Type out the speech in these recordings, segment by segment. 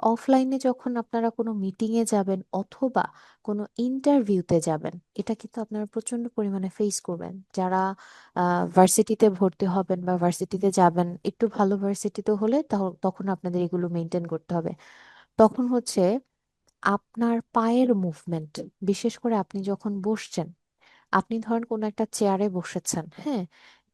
অফলাইনে যখন আপনারা কোনো মিটিংয়ে যাবেন অথবা কোনো ইন্টারভিউতে যাবেন, এটা কিন্তু আপনারা প্রচণ্ড পরিমাণে ফেস করবেন। যারা ভার্সিটিতে ভর্তি হবেন বা ভার্সিটিতে যাবেন, একটু ভালো ভার্সিটিতে হলে তখন আপনাদের এগুলো মেনটেন করতে হবে। তখন হচ্ছে আপনার পায়ের মুভমেন্ট বিশেষ করে আপনি যখন বসছেন, আপনি ধরেন কোনো একটা চেয়ারে বসেছেন হ্যাঁ?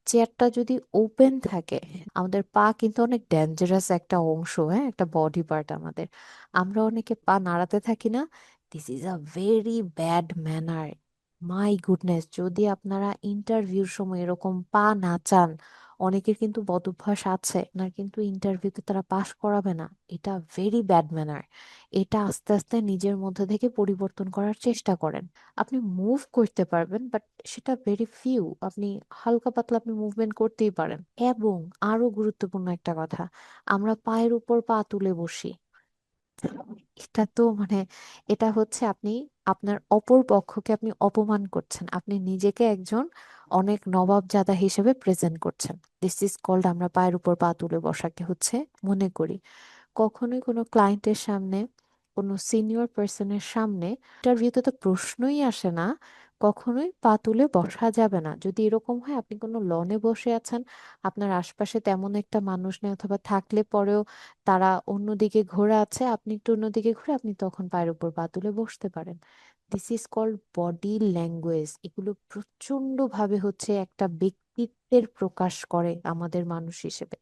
চেয়ারটা যদি ওপেন থাকে আমাদের পা কিন্তু অনেক ডেঞ্জারাস একটা অংশ হ্যাঁ একটা বডি পার্ট আমাদের। আমরা অনেকে পা নাড়াতে থাকি না। This is a very bad manner my goodness, যদি আপনারা ইন্টারভিউর সময় এরকম পা না চান, অনেকের কিন্তু বদভ্যাস আছে, না কিন্তু ইন্টারভিউতে তারা পাশ করাবে না। এটা ভেরি ব্যাড ম্যানার এটা আস্তে আস্তে নিজের মধ্যে থেকে পরিবর্তন করার চেষ্টা করেন। আপনি মুভ করতে পারবেন বাট সেটা ভেরি ফিউ আপনি হালকা পাতলা আপনি মুভমেন্ট করতেই পারেন। এবং আরও গুরুত্বপূর্ণ একটা কথা, আমরা পায়ের উপর পা তুলে বসি। এটা তো মানে এটা হচ্ছে আপনি আপনার অপর পক্ষকে আপনি অপমান করছেন। আপনি নিজেকে একজন অনেক নবাবজাদা হিসেবে প্রেজেন্ট করছেন। দিস ইজ কল্ড আমরা পায়ের উপর পা তুলে বসাকে হচ্ছে মনে করি। কখনোই কোনো ক্লায়েন্টের সামনে, কোনো সিনিয়র পার্সনের সামনে ইন্টারভিউতে তো প্রশ্নই আসে না। কখনোই পা তুলে বসা যাবে না। যদি এরকম হয়, আপনি কোনো লনে বসে আছেন, আপনার আশপাশে তেমন একটা মানুষ নেই অথবা থাকলে পরেও তারা অন্যদিকে ঘোরা আছে, আপনি একটু অন্যদিকে ঘুরে আপনি তখন পায়ের উপর পা তুলে বসতে পারেন। This is called body language এগুলো প্রচণ্ড ভাবে হচ্ছে একটা ব্যক্তিত্বের প্রকাশ করে আমাদের মানুষ হিসেবে।